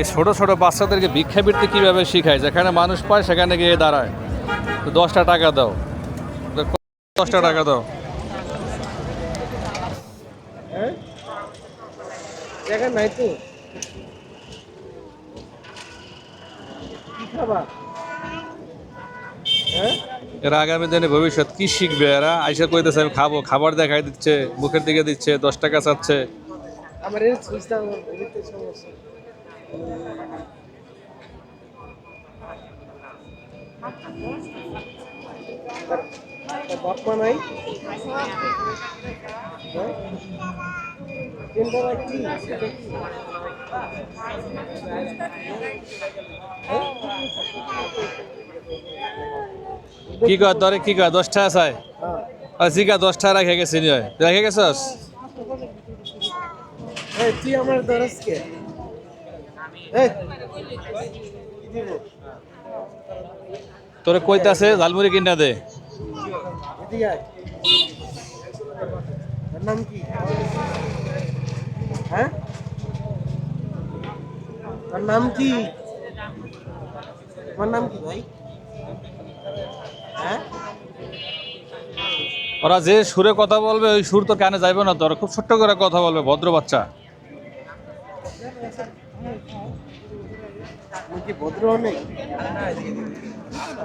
এই ছোট ছোট বাচ্চাদেরকে ভিক্ষাবৃত্তি কীভাবে শেখায়? যেখানে মানুষ পায়, সেখানে গিয়ে দাঁড়ায়। তো দশটা টাকা দাও। দশটা টাকা দাও। এরা আগামী দিনে ভবিষ্যৎ কি শিখবে? এরা আইসা কইতেছে, আমি খাব। খাবার দেখাই দিচ্ছে, মুখের দিকে দিচ্ছে, দশ টাকা চাচ্ছে। আমার নাই হ্যাঁ? না কি? কয় তোরে কি কয় দশ টাকা চাই হ্যাঁ। জিগা দশ রেখে গেছি রেখে গেছস তুই আমার দরজ কে এই, কি দিব? তোরে কইতাছে ঝালমুড়ি কিনা দে। নাম কি? হ্যাঁ? তোর নাম কি? তোমার নাম কি ভাই? হ্যাঁ? ওরা যে সুরে কথা বলবে ওই সুর তো কানে যাইবে না তোরা। খুব ছোট্ট করে কথা বলবে ভদ্র বাচ্চা। অনেক?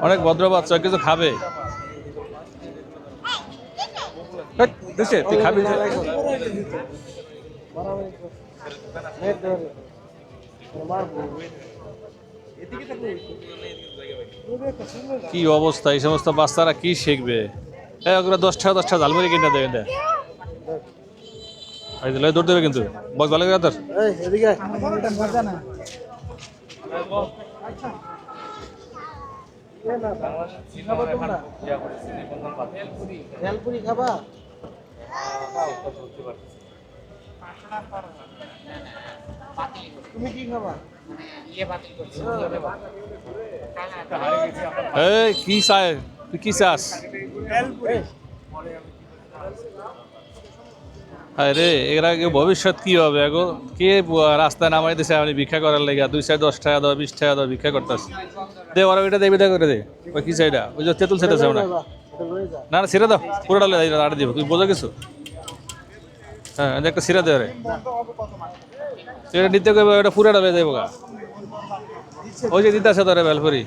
অনেক ভদ্র বাচ্চা কিছু খাবে? দিছে, তুই কি অবস্থা এই সমস্ত বাচ্চারা কি শিখবে? এই ওগুলো দশ টাকা দশ টাকা ঝালমুড়ি কিনে দেবে দে। দৌড় দেবে কিন্তু। বস ভালো করে তোর ভেলপুরি খাবা? তুমি কি খাবা? এই কি চাই? তুই কি চাস? আরে এরা কি ভবিষ্যৎ কি হবে? এগো কে রাস্তায় নামাই দিছে? আমি ভিক্ষা করার লেগে দুই সাইড দশ টাকা দাও, বিশ টাকা দাও, ভিক্ষা করতেছে। দে, ওরা ওইটা দেবি দে করে দে। ওই কি চাইটা ওই যে তেঁতুল না এটা লয়ে যা না না, ছিঁড়ে দাও। পুরো ডালে আড়ে দিব। তুই বোঝো কিছু? হ্যাঁ একটা ছিঁড়ে দে রে এটা নিতে কইবে, ওটা পুরো ডালে দেবো গা ওই যে দিতে আছে তোরে বেলপুরি।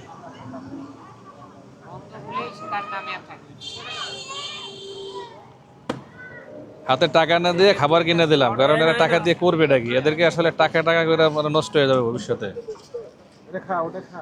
হাতে টাকা না দিয়ে খাবার কিনে দিলাম। কারণ এরা টাকা দিয়ে করবে নাকি? এদেরকে আসলে টাকা টাকা করে মানে নষ্ট হয়ে যাবে ভবিষ্যতে। খা, ওটা খা।